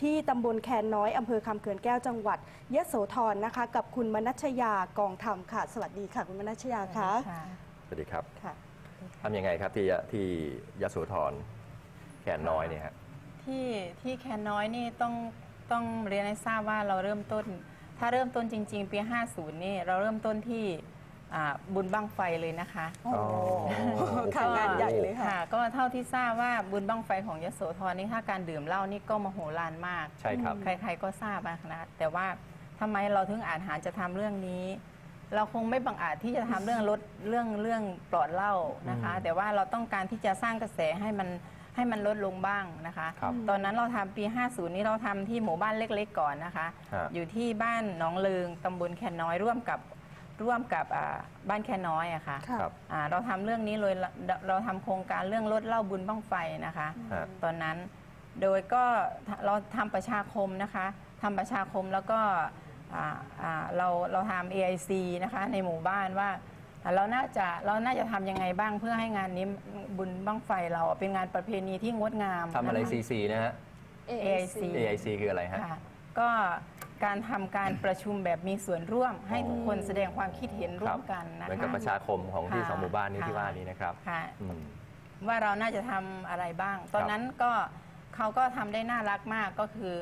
ที่ตำบลแคนน้อยอำเภอคำเขื่อนแก้วจังหวัดยโสธรนะคะ กับคุณมนัชยากองธรรมค่ะ สวัสดีค่ะ คุณมนัชยาคะสวัสดีครับค่ะทำยังไงครับที่ที่ยโสธรแขนน้อยเนี่ยฮะที่ที่แคนน้อยนี่ต้องต้องเรียนให้ทราบว่าเราเริ่มต้น ถ้าเริ่มต้นจริง ๆ ปี 50 นี่เราเริ่มต้นที่ อ่าบุญบั้งไฟเลยนะคะโอ้โหอ๋อค่ะงานใหญ่เลยค่ะ ก็เท่าที่ทราบว่าบุญบั้งไฟของยโสธรนี่ถ้าการดื่มเหล้านี่ก็มโหฬารมากใช่ครับ ใคร ๆก็ทราบนะแต่ว่าทำไมเราถึงอาจหารจะทำเรื่องนี้ เราคงไม่บังอาจที่จะทำเรื่องลดเรื่องเรื่องปลอดเหล้านะคะอืมแต่ว่าเราต้องการที่จะสร้างกระแสให้มันให้มันลดลงบ้างนะคะครับตอนนั้นเราทำปี 50 นี้เราทำที่หมู่บ้านเล็ก ๆ ก่อนนะคะฮะอยู่ที่บ้านหนองเลิงตำบลแคนน้อยร่วมกับ ร่วมกับอ่าบ้านแคนน้อยอะค่ะค่ะครับอ่าเราทำเรื่องนี้เลยเราเราทำโครงการเรื่องลดเหล้าบุญบ้างไฟนะคะฮะตอนนั้นโดยก็เราทำประชาคมนะคะทำประชาคมแล้วก็อ่าอ่าเราเราทำ AIC นะคะในหมู่บ้านว่าอ่าเราน่าจะเราน่าจะทำยังไงบ้างเพื่อให้งานนี้บุญบ้างไฟเราอะเป็นงานประเพณีที่งดงามทำอะไรนะคะ CC นะฮะ AIC AIC คืออะไรฮะค่ะก็ การทำการประชุมแบบมีส่วนร่วม ให้ทุกคนแสดงความคิดเห็นร่วมกันนะเหมือนกับคะประชาคมของที่ค่ะสองหมู่บ้านนี้ที่ค่ะว่านี้นะครับค่ะอืมว่าเราน่าจะทำอะไรบ้าง ตอนนั้นก็เขาก็ทำได้น่ารักมากก็คือ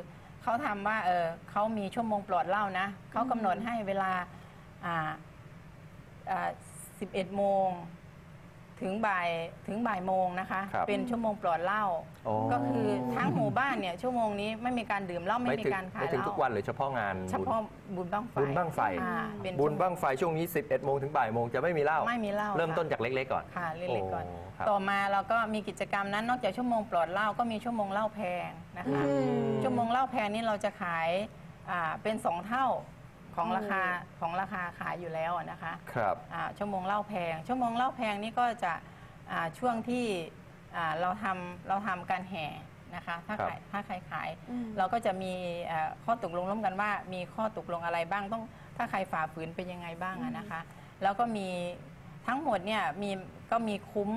เขาทำว่าเออเขามีชั่วโมงปลอดเหล้านะเขากำหนดให้เวลาอ่าอ่า11โมง ถึงบ่ายถึงบ่ายโมงนะคะ ครับเป็นชั่วโมงปลอดเหล้าโอ้ก็คือทั้งหมู่บ้านเนี่ยชั่วโมงนี้ไม่มีการดื่มเหล้าไม่ไม่มีถึงการขายไม่ถึงเหล้าทุกวันหรือเฉพาะงานเฉพาะบุญบ้างไฟบุญบ้างไฟ อ่าเป็นบุญบ้างไฟช่วงนี้ 11โมงถึงบ่ายโมงจะไม่มีเหล้าไม่มีเหล้าเริ่มค่ะต้นจากเล็กๆก่อน ค่ะเล็กๆก่อนโครับ ต่อมาเราก็มีกิจกรรมนั้นนอกจากชั่วโมงปลอดเหล้าก็มีชั่วโมงเหล้าแพงนะคะอืมชั่วโมงเหล้าแพงนี่เราจะขายอ่าเป็นสองเท่า ของอืมราคาของราคาขายอยู่แล้วอะนะคะครับอ่าชั่วโมงเหล้าแพง ชั่วโมงเหล้าแพงนี่ก็จะอ่าช่วงที่อ่าเราทำเราทำการแห่นะคะถ้าครับขายถ้าใครขายอืมเราก็จะมีเอ่อข้อตกลงร่วมกันว่า มีข้อตกลงอะไรบ้างต้องถ้าใครฝ่าฝืนเป็นยังไงบ้างอะนะคะ แล้วก็มีทั้งหมดเนี่ยมีก็มีคุ้ม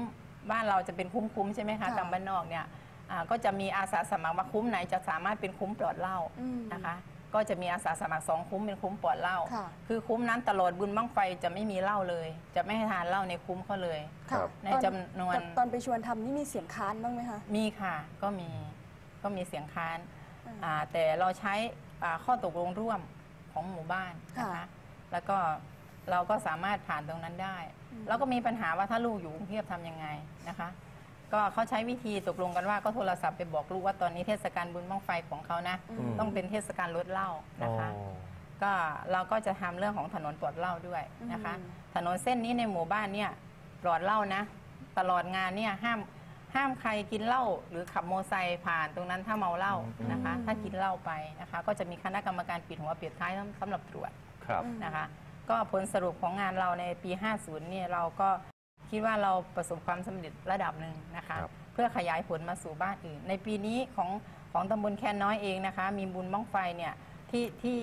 บ้านเราจะเป็นคุ้มๆใช่ไหมคะค่ะกำบ้านนอกเนี่ยอ่าก็จะมีอาสาสมัครว่าคุ้มไหนจะสามารถเป็นคุ้มปลอดเหล้าอืมนะคะ ก็จะมีอาสาสมัครสองคุ้มเป็นคุ้มปลอดเหล้าค่ะคือคุ้มนั้นตลอดบุญบั้งไฟจะไม่มีเหล้าเลย จะไม่ให้ทานเหล้าในคุ้มเขาเลยค่ะครับในตอจำนวนตอตอนไปชวนทำนี่มีเสียงค้านบ้างไหมคะมีค่ะก็มีก็มีเสียงค้านอ่าอ่าแต่เราใช้อ่าข้อตกลงร่วมของหมู่บ้านนะค่ะคะแล้วก็เราก็สามารถผ่านตรงนั้นได้อืมแล้วก็มีปัญหาว่าถ้าลูกอยู่กรุงเทพทำยังไงนะคะ ก็เขาใช้วิธีตกลงกันว่าก็โทรศัพท์ไปบอกลูกว่าตอนนี้เทศกาลบุญบ้างไฟของเขานะ อืม ต้องเป็นเทศกาลลดเหล้านะคะ อ๋อ ก็เราก็จะทำเรื่องของถนนปลอดเหล้าด้วยนะคะ อืม ถนนเส้นนี้ในหมู่บ้านเนี่ยปลอดเหล้านะ ตลอดงานเนี่ยห้ามห้ามใครกินเหล้าหรือขับโมอไซค์ผ่านตรงนั้นถ้าเมาเหล้านะคะอืมถ้ากินเหล้าไปนะคะ ก็จะมีคณะกรรมการปิดหัวปิดท้ายสำหรับตรวจ ครับอืมนะคะก็ผลสรุปของงานเราในปี 50 เนี่ยเราก็ คิดว่าเราประสบความสำเร็จระดับหนึ่งนะคะครับเพื่อขยายผลมาสู่บ้านอื่น ในปีนี้ของของตำบลแคนน้อยเองนะคะ มีบุญบ้องไฟเนี่ยที่ที่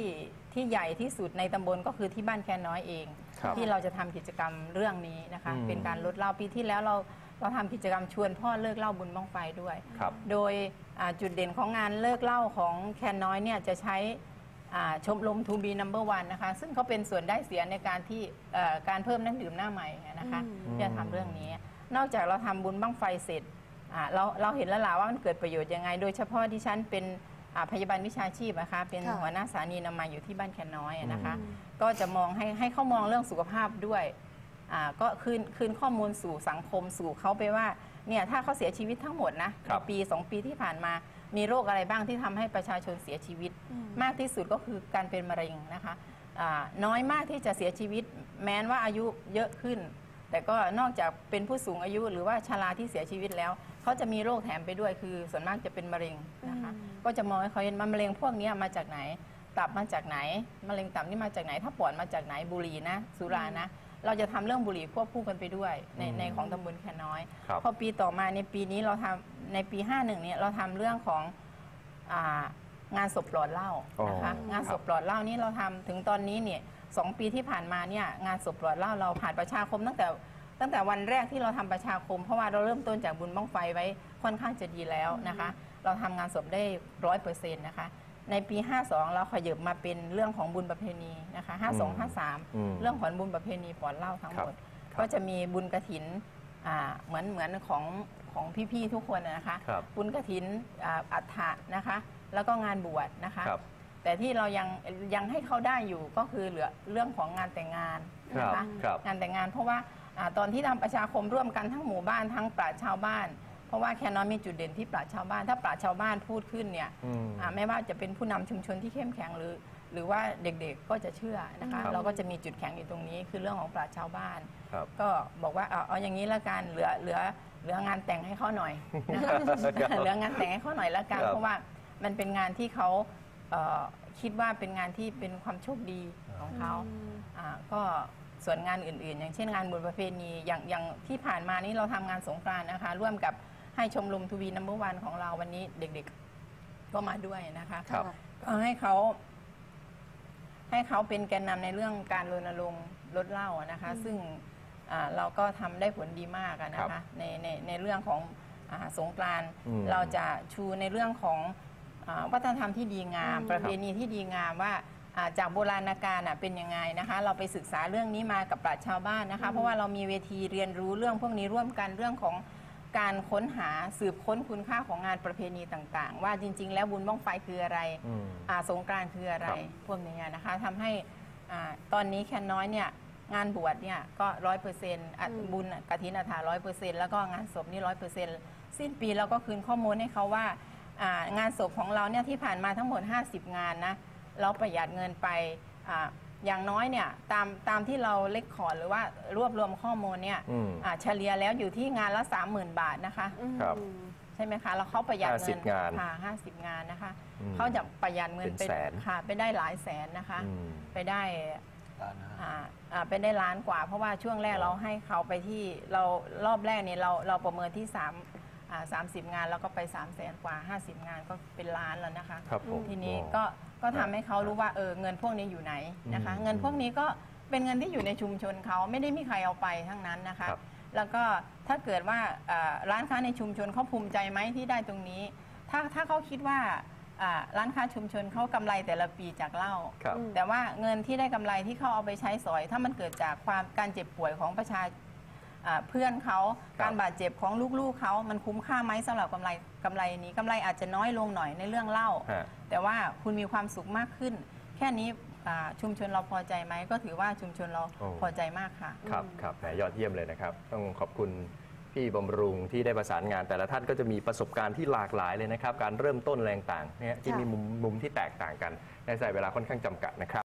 ที่ใหญ่ที่สุดในตำบลก็คือที่บ้านแคนน้อยเองครับที่เราจะทำกิจกรรมเรื่องนี้นะคะอืมเป็นการลดเหล้าปีที่แล้วเราเราทำกิจกรรมชวนพ่อเลิกเหล้าบุญบ้องไฟด้วยครับโดยอ่าจุดเด่นของงานเลิกเหล้าของแคนน้อยเนี่ยจะใช้อ่า ชมรมทูบีนัมเบอร์วันนะคะ ซึ่งเขาเป็นส่วนได้เสียในการที่เอ่อการเพิ่มน้ำดื่มหน้าใหม่นะคะอืมที่จะทำเรื่องนี้ นอกจากเราทำบุญบ้างไฟเสร็จอ่าเราเราเห็นแล้วล่ะว่ามันเกิดประโยชน์ยังไง โดยเฉพาะที่ฉันเป็นอ่าพยาบาลวิชาชีพนะคะ เป็นค่ะหัวหน้าสถานีนามัยอยู่ที่บ้านแคนน้อยนะคะอืมก็จะมองให้ให้เขามองเรื่องสุขภาพด้วยอ่าก็คืนคืนข้อมูลสู่สังคมสู่เขาไปว่าเนี่ยถ้าเขาเสียชีวิตทั้งหมดนะครับในปีสองปีที่ผ่านมา มีโรคอะไรบ้างที่ทำให้ประชาชนเสียชีวิตอืมมากที่สุดก็คือการเป็นมะเร็งนะคะอ่าน้อยมากที่จะเสียชีวิต แม้นว่าอายุเยอะขึ้น แต่ก็นอกจากเป็นผู้สูงอายุหรือว่าชราที่เสียชีวิตแล้ว เขาจะมีโรคแถมไปด้วยคือส่วนมากจะเป็นมะเร็งนะคะอืมก็จะมองให้เขาเห็นว่ามะเร็งพวกเนี้ยมาจากไหน ตับมาจากไหนมะเร็งตับนี่มาจากไหน ถ้าปอดมาจากไหนบุหรี่นะสุรานะ เราจะทำเรื่องบุหรี่ควบคู่กันไปด้วย ในอืมในของตำบลแคนน้อยครับพอปีต่อมาในปีนี้เราทำในปี 51เนี่ยเราทำเรื่องของอางานศพปลอดเหล้านะคะอ๋องานศพปลอดเหล้านี่เราทำถึงตอนนี้เนี่ยสองปีที่ผ่านมาเนี่ยงานศพปลอดเหล้าเราผ่านประชาคมตั้งแต่ตั้งแต่วันแรกที่เราทำประชาคม เพราะว่าเราเริ่มต้นจากบุญบ้องไฟไว้ค่อนข้างจะดีแล้วนะคะ เราทำงานศพได้ร้อยเปอร์เซ็นต์นะคะ ในปี 52 เราขยับมาเป็นเรื่องของบุญประเพณีนะคะอืม52 53 เรื่องของบุญประเพณีปลอดเหล้าทั้งหมดครับก็จะมีบุญกระถินอ่าเหมือนเหมือนของของพี่ๆทุกคนนะนะคะครับบุญกระถินอ่าอัฐะนะคะ แล้วก็งานบวชนะคะครับแต่ที่เรายังยังให้เขาได้อยู่ก็คือเหลือเรื่องของงานแต่งงานนะครัคะบครับงานแต่งงานเพราะว่าอาตอนที่ทำประชาคมร่วมกันทั้งหมู่บ้านทั้งปราชญ์ชาวบ้านเพ ราะว่าแคนนอนมีจุดเด่นที่ปราชญ์ชาวบ้าน ถ้าปราชญ์ชาวบ้านพูดขึ้นเนี่ยอืมอ่าไม่ว่าจะเป็นผู้นำชุมชนที่เข้มแข็งหรือ หรือว่าเด็กๆก็จะเชื่อนะคะครับเราก็จะมีจุดแข็งอยู่ตรงนี้ คือเรื่องของปราชญ์ชาวบ้านครับก็บอกว่าเอาเอาอย่างนี้ละกันเหลือเหลือเหลืองานแต่งให้เขาหน่อยนะคะครับเหลืองานแต่งให้เขาหน่อยละกันครับเพราะว่ามันเป็นงานที่เขาเอ่อคิดว่าเป็นงานที่เป็นความโชคดีของเขาอ่าก็ส่วนงานอื่นๆ อย่างเช่นงานบุญประเพณีอย่างอย่างที่ผ่านมานี้เราทำงานสงกรานต์นะคะ ร่วมกับ ให้ชมรมทวีนัมเบอร์วันของเราวันนี้เด็กๆก็มาด้วยนะคะครับก็ให้เขาให้เขาเป็นแกนนำในเรื่องการรณรงค์ลดเหล้าอะนะคะ ซึ่งอ่าเราก็ทำได้ผลดีมากอะนะครัคะบในในในเรื่องของอาสงกรานต์อืมเราจะชูในเรื่องของอาวัฒนธรรมที่ดีงามอืมประเพณีที่ดีงามว่าอ่าจากโบราณกาลน่ะเป็นยังไงนะคะ เราไปศึกษาเรื่องนี้มากับปราชญ์ชาวบ้านนะคะ เพราะว่าเรามีเวทีเรียนรู้เรื่องพวกนี้ร่วมกันเรื่องของ การค้นหาสืบค้นคุณค่าของงานประเพณีต่างๆ ว่าจริง ๆ แล้วบุญบ้องไฟคืออะไรอืมอาสงกรานต์คืออะไรครับพวกนี้นะคะทำให้อ่าตอนนี้แคนน้อยเนี่ยงานบวชเนี่ยก็ร้อยเปอร์เซ็นต์อืมบุญกฐินอัฐาร้อยเปอร์เซ็นต์แล้วก็งานศพนี่ร้อยเปอร์เซ็นต์สิ้นปีเราก็คืนข้อมูลให้เขาว่าอ่างานศพของเราเนี่ยที่ผ่านมาทั้งหมด 50 งานนะเราประหยัดเงินไป อาอย่างน้อยเนี่ยตามตามที่เราเล็กขอร์ดหรือว่ารวบรวมข้อมูลเนี่ยอืมอ่าเฉลี่ยแล้วอยู่ที่งานละ 30,000 บาทนะคะครับใช่ไหมคะแล้วเขาประหยัดเงิน50งานค่ะ50งานนะคะอืมเขาจะประหยัดเงินเป็นแสนค่ะไปได้หลายแสนนะคะอืมไปได้ล้านห้าอ่าอ่าไปได้ล้านกว่า เพราะว่าช่วงแรกเราให้เขาไปที่เรารอบแรกเนี่ยเราเราประเมินที่3อ่าสามสิบงานแล้วก็ไป3 0 0แสนกว่า50งานก็เป็นล้านแล้วนะคะครับผมทีนี้โอ้ก็ ก็ทำให้เขารู้ว่าเออเงินพวกนี้อยู่ไหนนะคะอืมเงินพวกนี้ก็เป็นเงินที่อยู่ในชุมชนเขาไม่ได้มีใครเอาไปทั้งนั้นนะคะครับแล้วก็ถ้าเกิดว่าอ่าร้านค้าในชุมชนเขาภูมิใจไหมที่ได้ตรงนี้ ถ้าถ้าเขาคิดว่าอ่าร้านค้าชุมชนเขากำไรแต่ละปีจากเหล้าครับแต่ว่าเงินที่ได้กำไรที่เขาเอาไปใช้สอย ถ้ามันเกิดจากความการเจ็บป่วยของประชาอ่า เพื่อนเขาครับการบาดเจ็บของลูกๆเขามันคุ้มค่าไหมสำหรับกำไรกำไรนี้กำไรอาจจะน้อยลงหน่อยในเรื่องเหล้าฮะแต่ว่าคุณมีความสุขมากขึ้น แค่นี้อ่าชุมชนเราพอใจไหมก็ถือว่าชุมชนเราโอ้พอใจมากค่ะ ครับครับแหมยอดเยี่ยมเลยนะครับ ต้องขอบคุณพี่บำรุงที่ได้ประสานงาน แต่ละท่านก็จะมีประสบการณ์ที่หลากหลายเลยนะครับ การเริ่มต้นแรงต่างเนี่ยที่ค่ะมีมุมมุมที่แตกต่างกันในใส่เวลาค่อนข้างจำกัดนะครับ